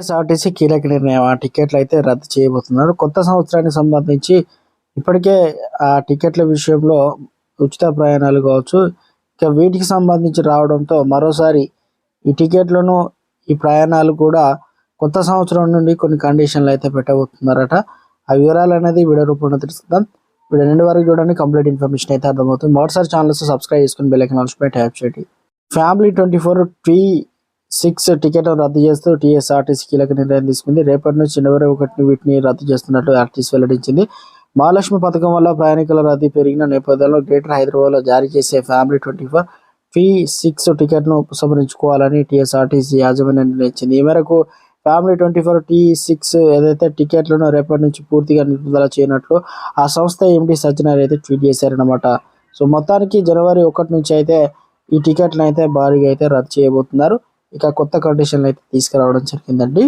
SRTC కీలక నిర్ణయం. ఆ టికెట్లు అయితే రద్దు చేయబోతున్నారు. కొత్త సంవత్సరానికి సంబంధించి ఇప్పటికే ఆ టికెట్ల విషయంలో ఉచిత ప్రయాణాలు కావచ్చు ఇక వీటికి సంబంధించి రావడంతో మరోసారి ఈ టికెట్లను ఈ ప్రయాణాలు కూడా కొత్త సంవత్సరం నుండి కొన్ని కండిషన్లు అయితే పెట్టబోతున్నారట. ఆ వివరాలు అనేది వీడియో రూపంలో తెలుసుకుందాం. వీడియో రెండు వరకు చూడండి. కంప్లీట్ ఇన్ఫర్మేషన్ అయితే అర్థమవుతుంది. మొదటిసారి ఛానల్స్ సబ్స్క్రైబ్ చేసుకుని బెల్ ఐకాన్ ఆల్స్ ట్యాప్ చేయండి. Family twenty four T six ticket రద్దు చేస్తూ టీఎస్ఆర్టీసీ కీలక నిర్ణయం తీసుకుంది. రేపటి నుంచి జనవరి ఒకటిని వీటిని రద్దు చేస్తున్నట్లు ఆర్టీసీ వెల్లడించింది. మహాలక్ష్మి పథకం వల్ల ప్రయాణికుల రద్దీ పెరిగిన నేపథ్యంలో గ్రేటర్ హైదరాబాద్లో జారీ చేసే family twenty four T six టికెట్ను ఉపసంహరించుకోవాలని టీఎస్ఆర్టీసీ యాజమాన్యం నిర్ణయించింది. ఈ మేరకు family twenty four T six ఏదైతే టికెట్లను రేపటి నుంచి పూర్తిగా నిలుపుదల చేయనట్లు ఆ సంస్థ ఎండి సజ్జనార్ అయితే ట్వీట్ చేశారనమాట సో మొత్తానికి జనవరి ఒకటి నుంచి అయితే ఈ టికెట్లను అయితే భారీగా అయితే రద్దు చేయబోతున్నారు. ఇక కొత్త కండిషన్లు అయితే తీసుకురావడం జరిగిందండి.